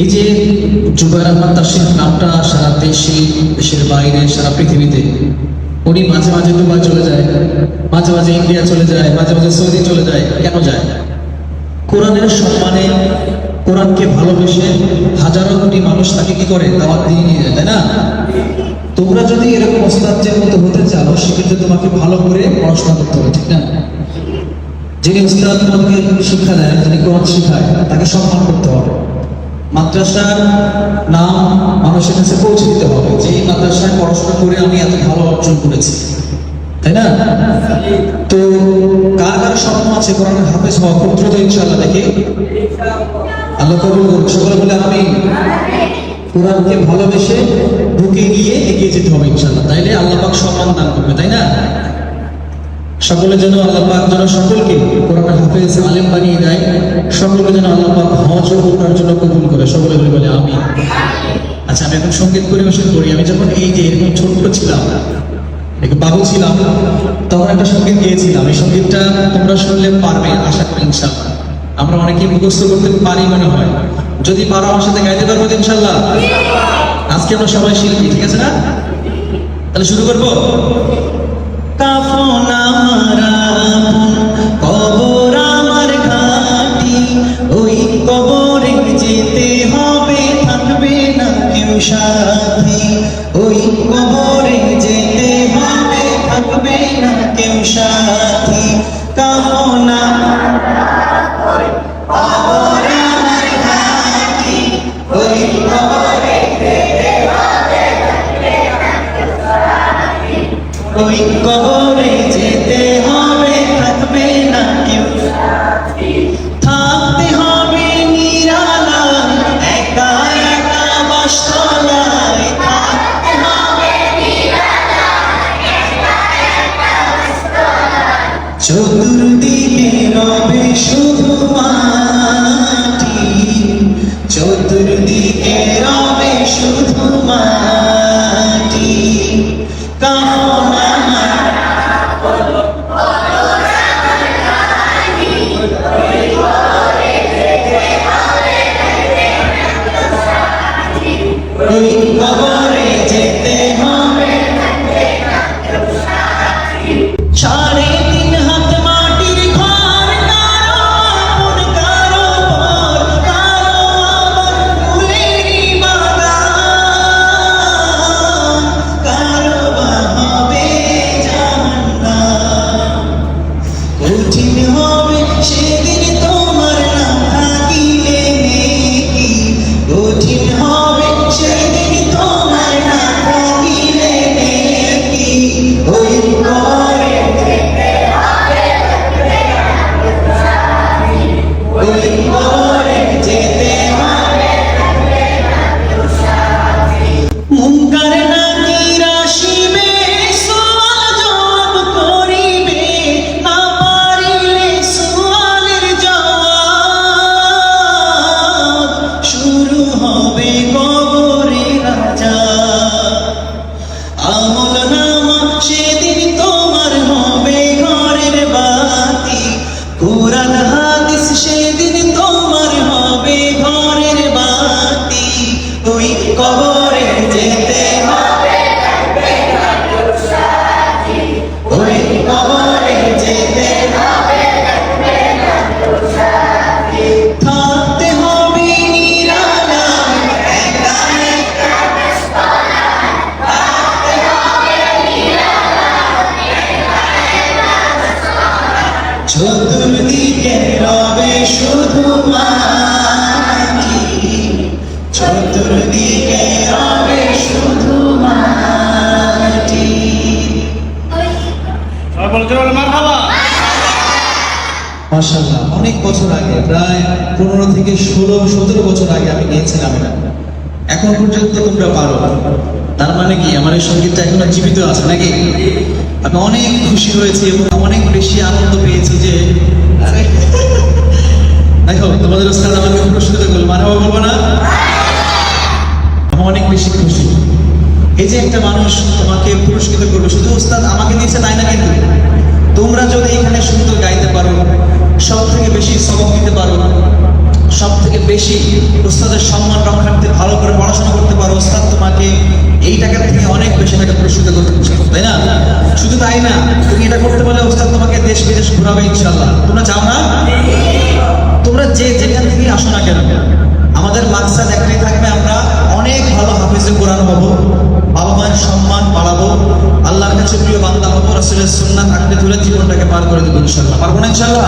এই যে জুবাইর আহমদ তাশরিফ নামটা সারা দেশে, দেশের বাইরে, সারা পৃথিবীতে, উনি মাঝে মাঝে দুবাই চলে যায়, মাঝে মাঝে ইন্ডিয়া চলে যায়, মাঝে মাঝে সৌদি চলে যায়, কেন যায়? কোরআনের সম্মানে কোরআনকে ভালোবেসে হাজারো কোটি মানুষ তাকে কি করে? দাওয়াত দিয়ে নিয়ে যায়, তাই না? তোমরা যদি এরকম ওস্তাদের মতো হতে চাও, সেক্ষেত্রে তোমাকে ভালো করে পড়াশোনা করতে হবে, ঠিক না? যিনি উস্তাদ তোমাকে শিক্ষা দেয়, যিনি কোরআন শিখায়, তাকে সম্মান করতে হবে। মাদ্রাসার নাম মানুষের কাছে পৌঁছে দিতে হবে যে এই মাদ্রাসায় পড়াশোনা করে আমি এত ভালো অর্জন করেছি। তাই না? তো কার কার স্বপ্ন আছে কোরআনের হাফেজ হওয়া খুব দ্রুত ইনশাআল্লাহ দেখি। আল্লাহ কবুল করুন সকলে বলে আমি কোরআনকে ভালোবেসে ঢুকে গিয়ে এগিয়ে যেতে হবে ইনশাল্লাহ তাইলে আল্লাহ পাক সম্মান দান করবে, তাই না? সকলে যেন আল্লাহ পাক যেন সকলকে কোরআন হাফেজ আলেম বানিয়ে দেয়, সকলকে যেন আল্লাহ পাক হজ ও উমরার জন্য কবুল করে। সকলে বলে বলে আমি আচ্ছা আমি এখন সংগীত পরিবেশন করি আমি যখন এই যে এরকম ছোট্ট ছিলাম বাবু ছিলাম, তখন একটা সংগীত গিয়েছিলাম এই সঙ্গীতটা তোমরা শুনলে পারবে, আশা করি ইনশাল্লাহ আমরা অনেকে মুখস্থ করতে পারি মনে হয়। যদি পারো আমার সাথে গাইতে পারব ইনশাল্লাহ আজকে আমরা সবাই শিল্পী, ঠিক আছে না? তাহলে শুরু করব। কাফন আমার কবর যেতে হবে চতুর্দিকে রবে শুধু মাটি me, hold me, shake it. বছর আগে, প্রায় পনেরো থেকে ষোলো, সতেরো বছর আগে আমি গিয়েছিলাম এটা। এখন পর্যন্ত তোমরা পারো। তার মানে কি, আমার এই সঙ্গীতটা এখনও জীবিত আছে নাকি? আমি অনেক খুশি হয়েছি এবং অনেক বেশি আনন্দ পেয়েছি যে দেখো তোমাদের ওস্তাদ আমাকে পুরস্কৃত করল মানে বলব না? আমি অনেক বেশি খুশি। এই যে একটা মানুষ তোমাকে পুরস্কৃত করবে শুধু উস্তাদ আমাকে দিয়েছে তাই না কিন্তু? তোমরা যদি এখানে সুন্দর গাইতে পারো সব থেকে বেশি সবক দিতে পারো। সব থেকে বেশি উস্তাদের সম্মান রক্ষার্থে ভালো করে পড়াশোনা করতে পারো। ওস্তাদ তোমাকে এই টাকার থেকে অনেক বেশি টাকা পুরস্কৃত করতে তাই না? শুধু তাই না, তুমি এটা করতে পারলে ওস্তাদ তোমাকে দেশ বিদেশ ঘুরাবে ইনশাল্লাহ তোমরা চাও না? তোমরা যে যেখান থেকে আসো না কেন আমাদের মাকসাদ একটাই থাকবে আমরা অনেক ভালো হাফিজে কোরআন হব বাবা মায়ের সম্মান বাড়াবো আল্লাহর কাছে প্রিয় বান্দা হব রসুলের সুন্নাত আঁকড়ে ধরে জীবনটাকে পার করে দেবো ইনশাল্লাহ পারব না ইনশাল্লাহ